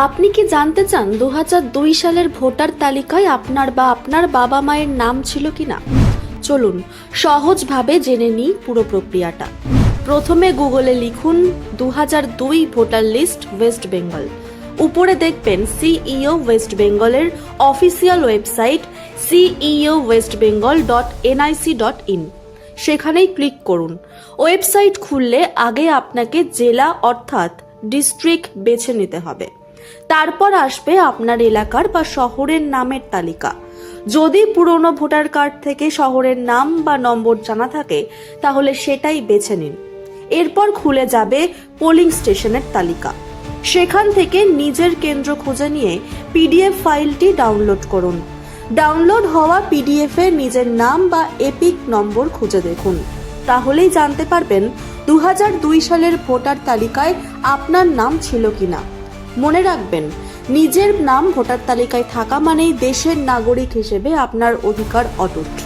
আপনি কি জানতে চান দু সালের ভোটার তালিকায় আপনার বা আপনার বাবা মায়ের নাম ছিল কি না চলুন সহজভাবে জেনে নিই পুরো প্রক্রিয়াটা। প্রথমে গুগলে লিখুন দু ভোটার লিস্ট ওয়েস্ট বেঙ্গল। উপরে দেখবেন সিইও ওয়েস্ট বেঙ্গলের official website CEO west Bengal dot NIC dot in. সেখানেই ক্লিক করুন। ওয়েবসাইট খুললে আগে আপনাকে জেলা অর্থাৎ ডিস্ট্রিক্ট বেছে নিতে হবে। তারপর আসবে আপনার এলাকার বা শহরের নামের তালিকা। যদি পুরনো ভোটার কার্ড থেকে শহরের নাম বা নম্বর জানা থাকে, তাহলে সেটাই বেছে নিন। এরপর খুলে যাবে পোলিং স্টেশনের তালিকা। সেখান থেকে নিজের কেন্দ্র খুঁজে নিয়ে পিডিএফ ফাইলটি ডাউনলোড করুন। ডাউনলোড হওয়া পিডিএফ এ নিজের নাম বা এপিক নম্বর খুঁজে দেখুন। তাহলেই জানতে পারবেন দু সালের ভোটার তালিকায় আপনার নাম ছিল কিনা। মনে রাখবেন নিজের নাম ভোটার তালিকায় থাকা মানেই দেশের নাগরিক হিসেবে আপনার অধিকার অটুট।